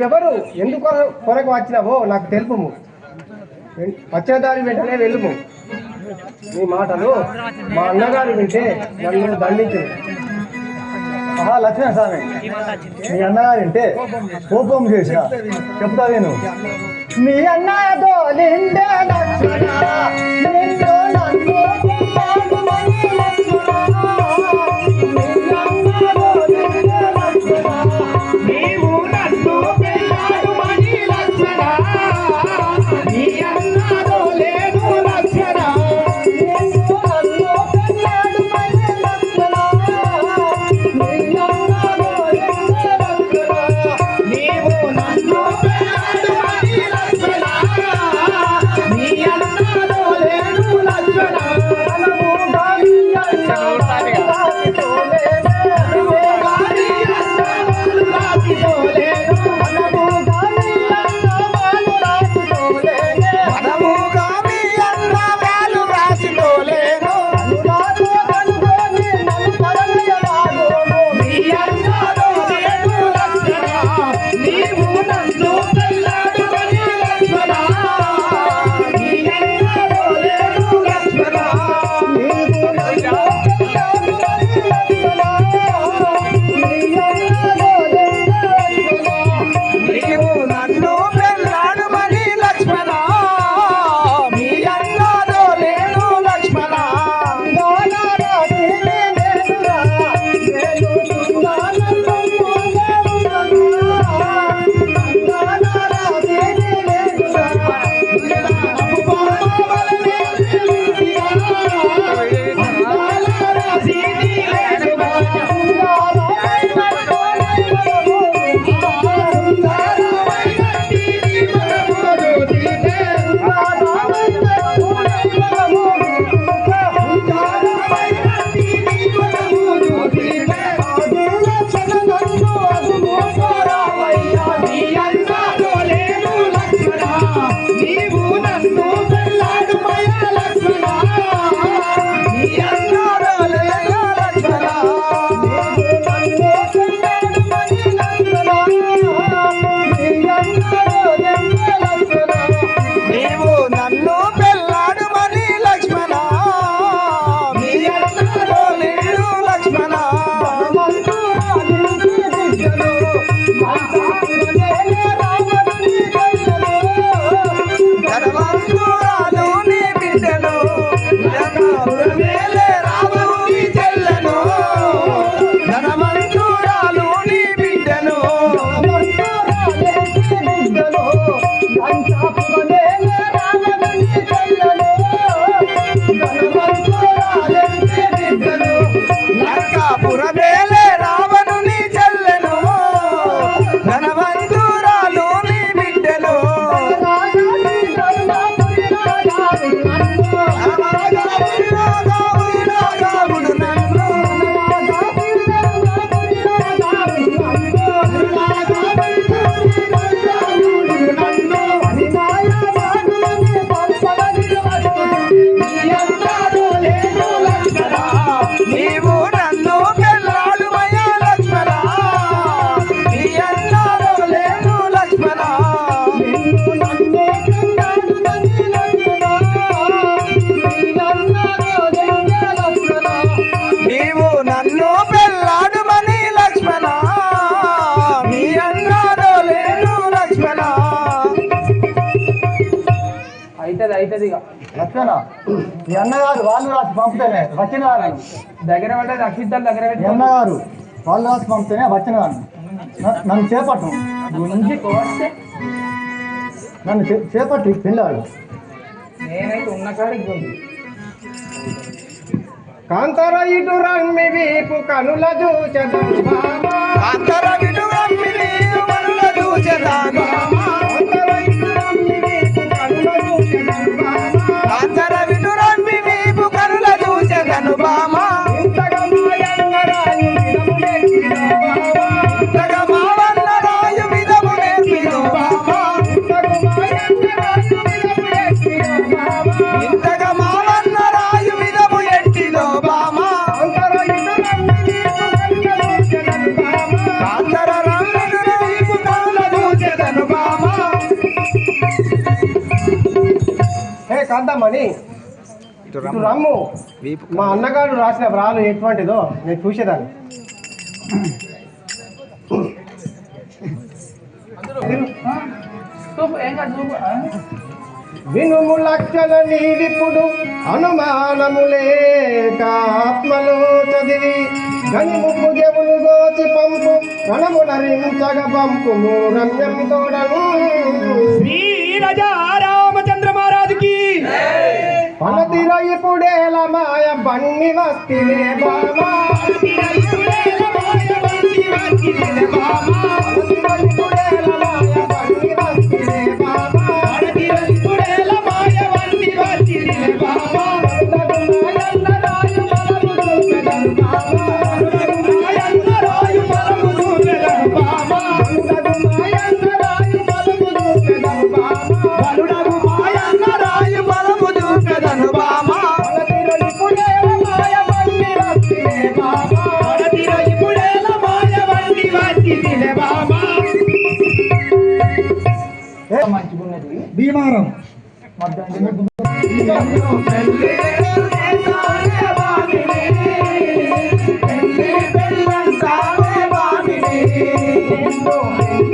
నీవెవరు ఎందుకు కొరకు వచ్చినావో నాకు తెలుపుము వచ్చిన దారి వెంటనే వెళ్ళుము. నీ మాటలు మా అన్నగారు వింటే నన్ను దండించు. ఆహా లక్ష్మణ మీ అన్నగారు వింటే కోపం చేసా చెప్తా నేను మీ అన్నయ్యతో నిండే లేదు ఇక. లక్ష్మణ మీ అన్నగారు వాళ్ళు రాసి పంపితేనే వచ్చిన దగ్గర పెట్టే రక్షిద్దాం దగ్గర పెట్టి అన్నగారు వాళ్ళు రాసి పంపితేనే వచ్చిన నన్ను చేపట్టు కోస్తే నన్ను చేపట్టి చేపట్టు పిల్లవాడు నేనైతే ఉన్న కాడికి పోయి ఇటు రమ్మి వీపు కనుల చూచదు కాంతర రమ్మి ఇప్పుడు రమ్ము మా అన్నగారు రాసిన వ్రాలు ఎటువంటిదో నేను చూసేదాన్ని. వినుము లక్షల నీవిప్పుడు అనుమానము లేక ఆత్మలో చదివి గనిముకు జములు గోచి పంపు మనము నరించగ పంపు రమ్యం తోడను. శ్రీరజా மாயம் பண்ணி வஸ்திலே பாமா భీమారం Thank you.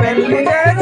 పెళ్ళి గారు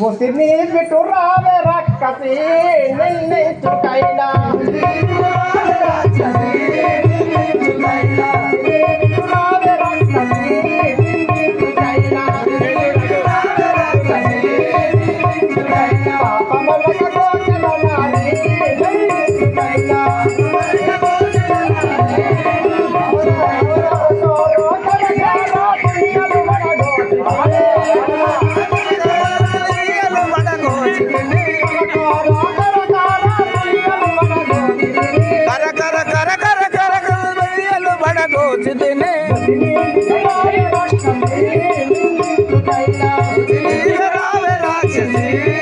मुसनी बिटुरा मेरा कसी नहीं नहीं चुकाई ना Yes.